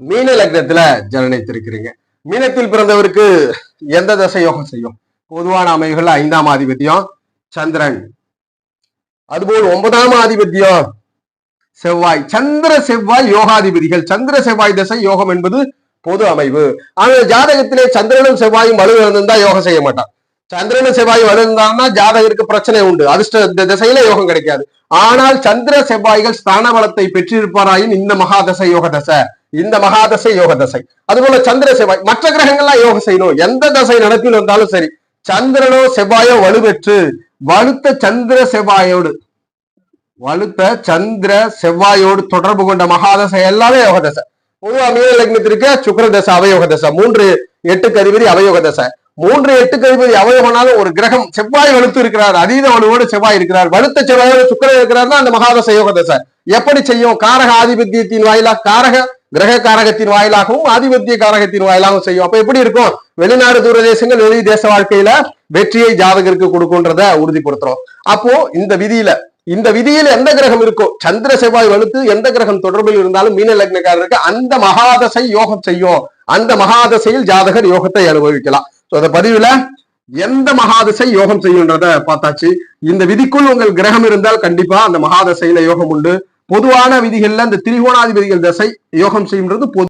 மீன லக்னத்துல ஜனனித்திருக்கிறீங்க. மீனத்தில் பிறந்தவருக்கு எந்த தசை யோகம் செய்யும்? பொதுவான அமைவுகள் ஐந்தாம் ஆதிபத்தியம் சந்திரன். அதுபோல் ஒன்பதாம் ஆதிபத்தியம் செவ்வாய். சந்திர செவ்வாய் யோகாதிபதிகள். சந்திர செவ்வாய் தசை யோகம் என்பது பொது அமைவு. ஆனால் ஜாதகத்திலே சந்திரனும் செவ்வாயும் வலு இருந்தா யோகம் செய்ய மாட்டான். சந்திரனும் செவ்வாயும் வலு இருந்தான்னா ஜாதகருக்கு பிரச்சனை உண்டு. அதிர்ஷ்ட இந்த திசையில யோகம் கிடைக்காது. ஆனால் சந்திர செவ்வாய்கள் ஸ்தான பலத்தை பெற்றிருப்பாராயின் இந்த மகாதசை யோக தசை. இந்த மகாதசை யோக தசை அதுபோல சந்திர செவ்வாய். மற்ற கிரகங்கள்லாம் யோகம் செய்யணும். எந்த தசை நடப்பில் வந்தாலும் சரி. சந்திரனோ செவ்வாயோ வலுப்பெற்று வலுத்த சந்திர செவ்வாயோடு வலுத்த சந்திர செவ்வாயோடு தொடர்பு கொண்ட மகாதசை எல்லாமே யோக தசை பொதுவா மீன லக்னத்திற்கு சுக்கர தசை அவயோக தசை மூன்று எட்டு கதிபதி அவயோக தசை மூன்று எட்டு கதிபதி அவயோகனாலும் ஒரு கிரகம் செவ்வாய் வலுத்து இருக்கிறார். அதீத வலுவோடு செவ்வாய் இருக்கிறார். வலுத்த செவ்வாயோடு சுக்கரன் இருக்கிறார்னா அந்த மகாதசை யோக தசை எப்படி செய்யும்? காரக ஆதிபத்தியத்தின் வாயிலாக காரக கிரக காரகத்தின் வாயிலாகவும் ஆதிபத்திய காரகத்தின் வாயிலாகவும் செய்யும். அப்ப எப்படி இருக்கும்? வெளிநாடு தூரதேசங்கள் வெளி தேச வாழ்க்கையில வெற்றியை ஜாதகருக்கு கொடுக்கும்ன்றத உறுதிப்படுத்துறோம். அப்போ இந்த விதியில இந்த விதியில் எந்த கிரகம் இருக்கோ சந்திர செவ்வாய் வலுத்து எந்த கிரகம் தொடர்பில் இருந்தாலும் மீன லக்னக்காரருக்கு அந்த மகாதசை யோகம் செய்யும். அந்த மகாதசையில் ஜாதகர் யோகத்தை அனுபவிக்கலாம். சோ அந்த பதிவுல எந்த மகாதசை யோகம் செய்யுன்றத பார்த்தாச்சு. இந்த விதிக்குள் உங்கள் கிரகம் இருந்தால் கண்டிப்பா அந்த மகாதசையில யோகம் உண்டு. பொதுவான விதிகள்ல இந்த திரிகோணாதிபதிகள் தசை யோகம் செய்யும்ன்றது பொது